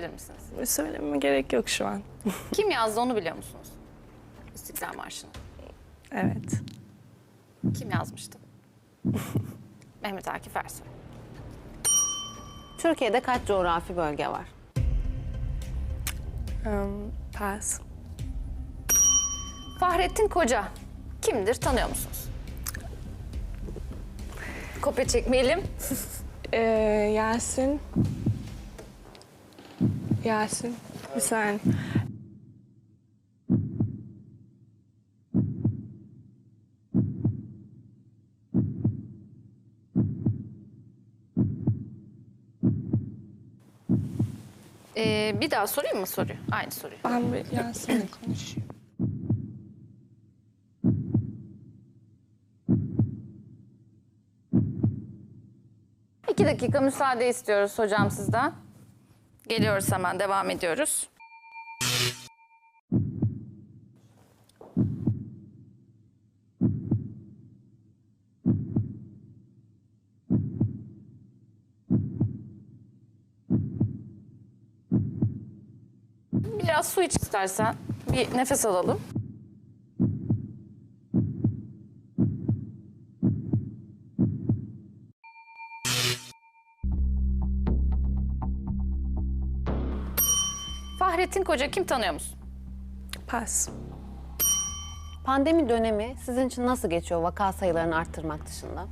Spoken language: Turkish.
Bilir misiniz? Söylememe gerek yok şu an. Kim yazdı onu biliyor musunuz? İstiklal Marşı'nı. Evet. Kim yazmıştı? Mehmet Akif Ersoy. Türkiye'de kaç coğrafi bölge var? Um, pass. Fahrettin Koca kimdir tanıyor musunuz? Kopya çekmeyelim. Ee, Yasin. Yasin. Bir saniye. Ee, bir daha sorayım mı soruyu? Aynı soruyu. Ben bir Yasin'le konuşayım. İki dakika müsaade istiyoruz hocam sizden. Geliyoruz hemen devam ediyoruz. Biraz su iç istersen. Bir nefes alalım. Fahrettin Koca kim tanıyor musun? Pass. Pandemi dönemi sizin için nasıl geçiyor vaka sayılarını arttırmak dışında?